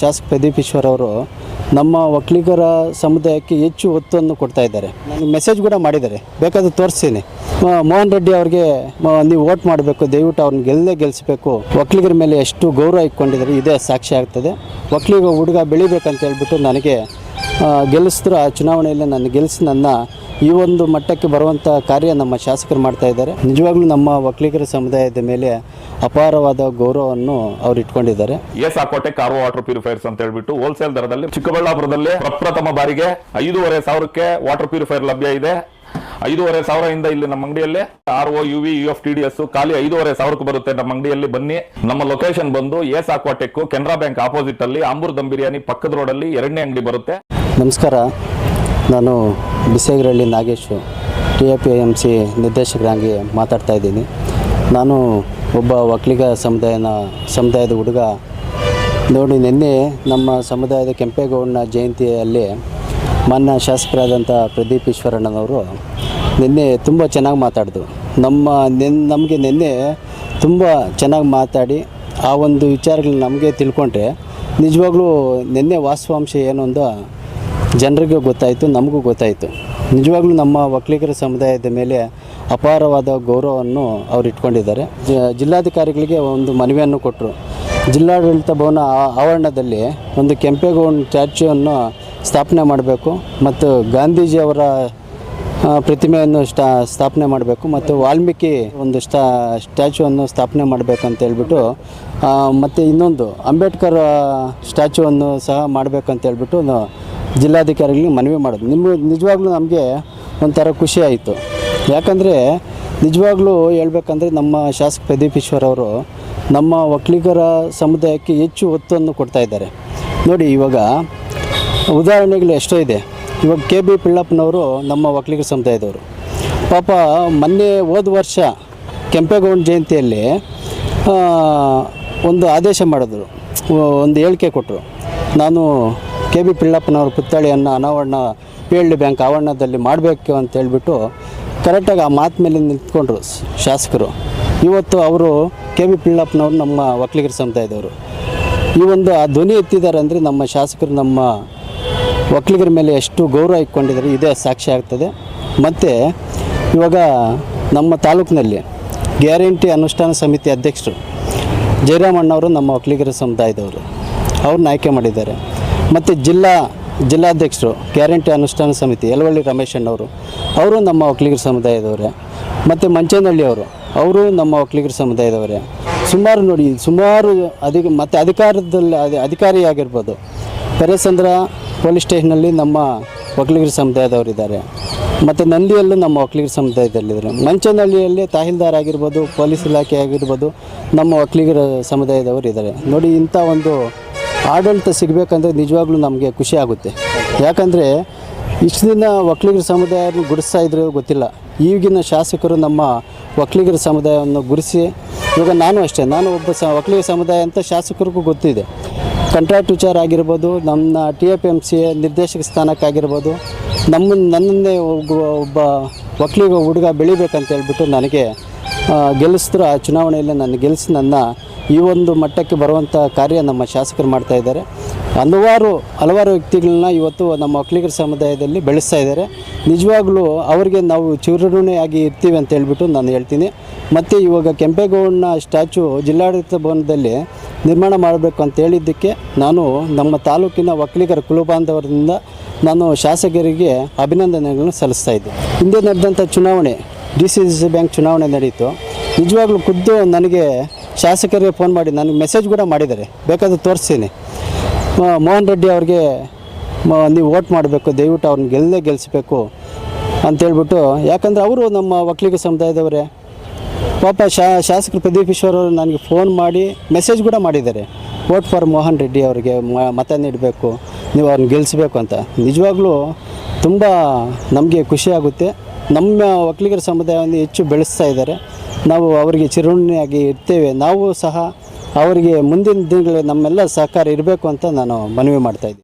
ಶಾಸಕ ಪ್ರದೀಪ್ ಈಶ್ವರ್ ಅವರು ನಮ್ಮ ಒಕ್ಕಲಿಗರ ಸಮುದಾಯಕ್ಕೆ ಹೆಚ್ಚು ಒತ್ತನ್ನು ಕೊಡ್ತಾ ಇದ್ದಾರೆ. ನನಗೆ ಮೆಸೇಜ್ ಕೂಡ ಮಾಡಿದ್ದಾರೆ. ಬೇಕಾದ್ರೆ ತೋರಿಸ್ತೀನಿ. ಮೋಹನ್ ರೆಡ್ಡಿ ಅವ್ರಿಗೆ ನೀವು ವೋಟ್ ಮಾಡಬೇಕು, ದಯವಿಟ್ಟು ಅವ್ರನ್ನ ಗೆಲ್ಲದೆ ಗೆಲ್ಲಿಸಬೇಕು ಒಕ್ಕಲಿಗರ ಮೇಲೆ ಎಷ್ಟು ಗೌರವ ಇಟ್ಕೊಂಡಿದ್ದಾರೆ, ಇದೇ ಸಾಕ್ಷಿ ಆಗ್ತದೆ. ಒಕ್ಕಲಿಗ ಹುಡುಗ ಬೆಳಿಬೇಕಂತ ಹೇಳ್ಬಿಟ್ಟು ನನಗೆ ಗೆಲ್ಲಿಸಿದ್ರು. ಆ ಚುನಾವಣೆಯಲ್ಲಿ ನನ್ನ ಗೆಲ್ಲಿಸಿ ನನ್ನ ಈ ಒಂದು ಮಟ್ಟಕ್ಕೆ ಬರುವಂಥ ಕಾರ್ಯ ನಮ್ಮ ಶಾಸಕರು ಮಾಡ್ತಾ ಇದ್ದಾರೆ. ನಿಜವಾಗ್ಲೂ ನಮ್ಮ ಒಕ್ಕಲಿಗರ ಸಮುದಾಯದ ಮೇಲೆ ಅಪಾರವಾದ ಗೌರವವನ್ನು ಅವ್ರು ಇಟ್ಕೊಂಡಿದ್ದಾರೆ. S Aquatech car water purifiers ಅಂತ ಹೇಳ್ಬಿಟ್ಟು ಹೋಲ್ಸೇಲ್ ದರದಲ್ಲಿ ಚಿಕ್ಕಬಳ್ಳಾಪುರದಲ್ಲಿ ಪ್ರಪ್ರಥಮ ಬಾರಿಗೆ ಐದೂವರೆ ಸಾವಿರಕ್ಕೆ ವಾಟರ್ ಪ್ಯೂರಿಫೈರ್ ಲಭ್ಯ ಇದೆ. ಐದೂವರೆ ಸಾವಿರದಿಂದ ಇಲ್ಲಿ ನಮ್ಮ ಅಂಗಡಿಯಲ್ಲಿ R O U V U F T D S ಖಾಲಿ ಐದೂವರೆ ಸಾವಿರಕ್ಕೆ ಬರುತ್ತೆ ನಮ್ಮ ಅಂಗಡಿಯಲ್ಲಿ. ಬನ್ನಿ. ನಮ್ಮ ಲೊಕೇಶನ್ ಬಂದು S Aquatech Canara bank opposite ಅಲ್ಲಿ ಆಂಬೂರ್ ದಮ್ ಬಿರಿಯಾನಿ ಪಕ್ಕದ ಅಲ್ಲಿ ಎರಡನೇ ಅಂಗಡಿ ಬರುತ್ತೆ. ನಮಸ್ಕಾರ. ನಾನು Bisegarahalli Nagesh, T A P M C ನಿರ್ದೇಶಕರಾಗಿ ಮಾತಾಡ್ತಾ ಇದ್ದೀನಿ. ನಾನು ಒಬ್ಬ ಒಕ್ಕಲಿಗ ಸಮುದಾಯನ, ಸಮುದಾಯದ ಹುಡುಗ. ನೋಡಿ, ನಿನ್ನೆ ನಮ್ಮ ಸಮುದಾಯದ ಕೆಂಪೇಗೌಡನ ಜಯಂತಿಯಲ್ಲಿ ಮಾನ್ಯ ಶಾಸಕರಾದಂಥ ಪ್ರದೀಪ್ ಈಶ್ವರಣ್ಣನವರು ನಿನ್ನೆ ತುಂಬ ಚೆನ್ನಾಗಿ ಮಾತಾಡಿದ್ರು ನಮ್ಮ ನೆನ್, ನಮಗೆ ನಿನ್ನೆ ತುಂಬ ಚೆನ್ನಾಗಿ ಮಾತಾಡಿ ಆ ಒಂದು ವಿಚಾರಗಳು ನಮಗೆ ತಿಳ್ಕೊಂಡ್ರೆ ನಿಜವಾಗ್ಲೂ ನಿನ್ನೆ ವಾಸ್ತವಾಂಶ ಏನು ಅಂತ ಜನರಿಗೆ ಗೊತ್ತಾಯಿತು, ನಮಗೂ ಗೊತ್ತಾಯಿತು. ನಿಜವಾಗ್ಲೂ ನಮ್ಮ ಒಕ್ಕಲಿಗರ ಸಮುದಾಯದ ಮೇಲೆ ಅಪಾರವಾದ ಗೌರವವನ್ನು ಅವರು ಇಟ್ಕೊಂಡಿದ್ದಾರೆ. ಜಿಲ್ಲಾಧಿಕಾರಿಗಳಿಗೆ ಒಂದು ಮನವಿಯನ್ನು ಕೊಟ್ಟರು ಜಿಲ್ಲಾಡಳಿತ ಭವನ ಆವರಣದಲ್ಲಿ ಒಂದು ಕೆಂಪೇಗೌಡ ಸ್ಟ್ಯಾಚ್ಯೂವನ್ನು ಸ್ಥಾಪನೆ ಮಾಡಬೇಕು ಮತ್ತು ಗಾಂಧೀಜಿಯವರ ಪ್ರತಿಮೆಯನ್ನು ಸ್ಟಾ, ಸ್ಥಾಪನೆ ಮಾಡಬೇಕು ಮತ್ತು ವಾಲ್ಮೀಕಿ ಒಂದು ಸ್ಟಾ ಸ್ಟ್ಯಾಚ್ಯೂವನ್ನು ಸ್ಥಾಪನೆ ಮಾಡಬೇಕಂತ ಹೇಳ್ಬಿಟ್ಟು ಮತ್ತು ಇನ್ನೊಂದು ಅಂಬೇಡ್ಕರ್ ಸ್ಟ್ಯಾಚ್ಯೂವನ್ನು ಸಹ ಮಾಡಬೇಕಂತ ಹೇಳ್ಬಿಟ್ಟು ಜಿಲ್ಲಾಧಿಕಾರಿಗಳಿಗೆ ಮನವಿ ಮಾಡೋದು ನಿಮ್ಮ ನಿಜವಾಗ್ಲೂ ನಮಗೆ ಒಂಥರ ಖುಷಿ ಆಯಿತು. ಯಾಕಂದರೆ ನಿಜವಾಗ್ಲೂ ಹೇಳ್ಬೇಕಂದ್ರೆ ನಮ್ಮ ಶಾಸಕ ಪ್ರದೀಪ್ ಈಶ್ವರ್ ಅವರು ನಮ್ಮ ಒಕ್ಕಲಿಗರ ಸಮುದಾಯಕ್ಕೆ ಹೆಚ್ಚು ಒತ್ತನ್ನು ಕೊಡ್ತಾ ಇದ್ದಾರೆ. ನೋಡಿ ಇವಾಗ ಉದಾಹರಣೆಗಳು ಎಷ್ಟೋ ಇದೆ. ಇವಾಗ ಕೆ ಬಿ ಪಿಳ್ಳಪ್ಪನವರು ನಮ್ಮ ಒಕ್ಕಲಿಗರ ಸಮುದಾಯದವರು ಪಾಪ ಮೊನ್ನೆ ಹೋದ ವರ್ಷ ಕೆಂಪೇಗೌಡ ಜಯಂತಿಯಲ್ಲಿ ಒಂದು ಆದೇಶ ಮಾಡಿದ್ರು. ಒಂದು ಹೇಳಿಕೆ ಕೊಟ್ಟರು ನಾನು ಕೆ ಬಿ ಪಿಳ್ಳಪ್ಪನವ್ರ ಪುತ್ಥಳಿಯನ್ನು ಅನಾವರಣ ಪಿ ಎಲ್ ಡಿ ಬ್ಯಾಂಕ್ ಆವರಣದಲ್ಲಿ ಮಾಡಬೇಕು ಅಂತ ಹೇಳಿಬಿಟ್ಟು ಕರೆಕ್ಟಾಗಿ ಆ ಮಾತು ಮೇಲೆ ನಿಂತ್ಕೊಂಡ್ರು ಶಾಸಕರು. ಇವತ್ತು ಅವರು ಕೆ ಬಿ ಪಿಳ್ಳಪ್ಪನವರು ನಮ್ಮ ಒಕ್ಕಲಿಗರ ಸಮುದಾಯದವರು ಈ ಒಂದು ಆ ಧ್ವನಿ ಎತ್ತಿದ್ದಾರೆ ಅಂದರೆ ನಮ್ಮ ಶಾಸಕರು ನಮ್ಮ ಒಕ್ಕಲಿಗರ ಮೇಲೆ ಎಷ್ಟು ಗೌರವ ಇಟ್ಕೊಂಡಿದ್ದಾರೆ, ಇದೇ ಸಾಕ್ಷಿ ಆಗ್ತದೆ. ಮತ್ತು ಇವಾಗ ನಮ್ಮ ತಾಲೂಕಿನಲ್ಲಿ ಗ್ಯಾರಂಟಿ ಅನುಷ್ಠಾನ ಸಮಿತಿ ಅಧ್ಯಕ್ಷರು ಜಯರಾಮಣ್ಣವರು ನಮ್ಮ ಒಕ್ಕಲಿಗರ ಸಮುದಾಯದವರು, ಅವ್ರನ್ನ ಆಯ್ಕೆ ಮಾಡಿದ್ದಾರೆ. ಮತ್ತು ಜಿಲ್ಲಾ, ಜಿಲ್ಲಾಧ್ಯಕ್ಷರು, ಗ್ಯಾರಂಟಿ ಅನುಷ್ಠಾನ ಸಮಿತಿ, ಯಲವಳ್ಳಿ ರಮೇಶ್ ಅಣ್ಣವರು, ಅವರು ನಮ್ಮ ಒಕ್ಕಲಿಗರ ಸಮುದಾಯದವರೇ. ಮತ್ತು ಮಂಚೇನಹಳ್ಳಿಯವರು ಅವರು ನಮ್ಮ ಒಕ್ಕಲಿಗರ ಸಮುದಾಯದವರೇ. ಸುಮಾರು ನೋಡಿ, ಸುಮಾರು ಅಧಿಕ, ಮತ್ತು ಅಧಿಕಾರದಲ್ಲಿ ಅಧಿ- ಅಧಿಕಾರಿಯಾಗಿರ್ಬೋದು. ಪೆರೇಸಂದ್ರ ಪೊಲೀಸ್ ಸ್ಟೇಷನಲ್ಲಿ ನಮ್ಮ ಒಕ್ಕಲಿಗರ ಸಮುದಾಯದವರಿದ್ದಾರೆ ಮತ್ತು ನಂದಿಯಲ್ಲೂ ನಮ್ಮ ಒಕ್ಕಲಿಗರ ಸಮುದಾಯದಲ್ಲಿದ್ದಾರೆ ಮಂಚನಹಳ್ಳಿಯಲ್ಲಿ ತಹಸೀಲ್ದಾರ್ ಆಗಿರ್ಬೋದು, ಪೊಲೀಸ್ ಇಲಾಖೆ ಆಗಿರ್ಬೋದು ನಮ್ಮ ಒಕ್ಕಲಿಗರ ಸಮುದಾಯದವರು ಇದ್ದಾರೆ. ನೋಡಿ, ಇಂಥ ಒಂದು ಆಡಳಿತ ಸಿಗಬೇಕಂದ್ರೆ ನಿಜವಾಗ್ಲೂ ನಮಗೆ ಖುಷಿ ಆಗುತ್ತೆ. ಯಾಕಂದರೆ ಇಷ್ಟು ದಿನ ಒಕ್ಕಲಿಗರ ಸಮುದಾಯವನ್ನು ಗುಡಿಸ್ತಾ ಇದ್ರು ಗೊತ್ತಿಲ್ಲ. ಈಗಿನ ಶಾಸಕರು ನಮ್ಮ ಒಕ್ಕಲಿಗರ ಸಮುದಾಯವನ್ನು ಗುರುಸಿ ಇವಾಗ ನಾನು ಅಷ್ಟೇ, ನಾನು ಒಬ್ಬ ಸ ಒಕ್ಕಲಿಗ ಸಮುದಾಯ ಅಂತ ಶಾಸಕರಿಗೂ ಗೊತ್ತಿದೆ. ಕಾಂಟ್ರಾಕ್ಟ್ ವಿಚಾರ ಆಗಿರ್ಬೋದು, ನಮ್ಮ ಟಿ ಎಫ್ ಎಂ ಸಿ ನಿರ್ದೇಶಕ ಸ್ಥಾನಕ್ಕಾಗಿರ್ಬೋದು, ನಮ್ಮ ನನ್ನನ್ನೇ ಒಬ್ಬ ಒಕ್ಕಲಿಗ ಹುಡುಗ ಬೆಳಿಬೇಕಂತ ಹೇಳ್ಬಿಟ್ಟು ನನಗೆ ಗೆಲ್ಲಿಸಿದ್ರು. ಆ ಚುನಾವಣೆಯಲ್ಲಿ ನನ್ನ ಗೆಲ್ಲಿಸಿ ನನ್ನ ಈ ಒಂದು ಮಟ್ಟಕ್ಕೆ ಬರುವಂಥ ಕಾರ್ಯ ನಮ್ಮ ಶಾಸಕರು ಮಾಡ್ತಾ ಇದ್ದಾರೆ. ಹಲವಾರು ಹಲವಾರು ವ್ಯಕ್ತಿಗಳನ್ನ ಇವತ್ತು ನಮ್ಮ ಒಕ್ಕಲಿಗರ ಸಮುದಾಯದಲ್ಲಿ ಬೆಳೆಸ್ತಾ ಇದ್ದಾರೆ. ನಿಜವಾಗ್ಲೂ ಅವರಿಗೆ ನಾವು ಚಿರಋಣಿಯಾಗಿ ಇರ್ತೀವಿ ಅಂತ ಹೇಳ್ಬಿಟ್ಟು ನಾನು ಹೇಳ್ತೀನಿ. ಮತ್ತು ಇವಾಗ ಕೆಂಪೇಗೌಡನ ಸ್ಟ್ಯಾಚು ಜಿಲ್ಲಾಡಳಿತ ಭವನದಲ್ಲಿ ನಿರ್ಮಾಣ ಮಾಡಬೇಕು ಅಂತ ಹೇಳಿದ್ದಕ್ಕೆ ನಾನು ನಮ್ಮ ತಾಲೂಕಿನ ಒಕ್ಕಲಿಗರ ಕುಲಬಾಂಧವರಿಂದ ನಾನು ಶಾಸಕರಿಗೆ ಅಭಿನಂದನೆಗಳನ್ನು ಸಲ್ಲಿಸ್ತಾ ಇದ್ದೆ ಹಿಂದೆ ನಡೆದಂಥ ಚುನಾವಣೆ ಡಿ ಸಿ ಸಿ ಬ್ಯಾಂಕ್ ಚುನಾವಣೆ ನಡೆಯಿತು ನಿಜವಾಗ್ಲೂ ಖುದ್ದು ನನಗೆ ಶಾಸಕರಿಗೆ ಫೋನ್ ಮಾಡಿ, ನನಗೆ ಮೆಸೇಜ್ ಕೂಡ ಮಾಡಿದ್ದಾರೆ. ಬೇಕಾದ್ರೆ ತೋರಿಸ್ತೀನಿ. ಮೋಹನ್ ರೆಡ್ಡಿ ಅವ್ರಿಗೆ ನೀವು ವೋಟ್ ಮಾಡಬೇಕು, ದಯವಿಟ್ಟು ಅವ್ರನ್ನ ಗೆಲ್ಲೇ ಗೆಲ್ಲಿಸ್ಬೇಕು ಅಂತೇಳ್ಬಿಟ್ಟು ಯಾಕಂದರೆ ಅವರು ನಮ್ಮ ಒಕ್ಕಲಿಗ ಸಮುದಾಯದವರೇ. ಪಾಪ ಶಾ, ಶಾಸಕರು ಪ್ರದೀಪ್ ಈಶ್ವರ್ ಅವರು ನನಗೆ ಫೋನ್ ಮಾಡಿ ಮೆಸೇಜ್ ಕೂಡ ಮಾಡಿದ್ದಾರೆ. ವೋಟ್ ಫಾರ್ ಮೋಹನ್ ರೆಡ್ಡಿ ಅವರಿಗೆ ಮತ ನೀಡಬೇಕು, ನೀವು ಅವ್ರನ್ನ ಗೆಲ್ಲಿಸಬೇಕು ಅಂತ. ನಿಜವಾಗ್ಲೂ ತುಂಬ ನಮಗೆ ಖುಷಿಯಾಗುತ್ತೆ ನಮ್ಮ ಒಕ್ಕಲಿಗರ ಸಮುದಾಯವನ್ನು ಹೆಚ್ಚು ಬೆಳೆಸ್ತಾ ಇದ್ದಾರೆ. ನಾವು ಅವರಿಗೆ ಚಿರುಣಿಯಾಗಿ ಇರ್ತೇವೆ. ನಾವು ಸಹ ಅವರಿಗೆ ಮುಂದಿನ ದಿನಗಳಲ್ಲಿ ನಮ್ಮೆಲ್ಲ ಸಹಕಾರ ಇರಬೇಕು ಅಂತ ನಾನು ಮನವಿ ಮಾಡ್ತಾಯಿದ್ದೀನಿ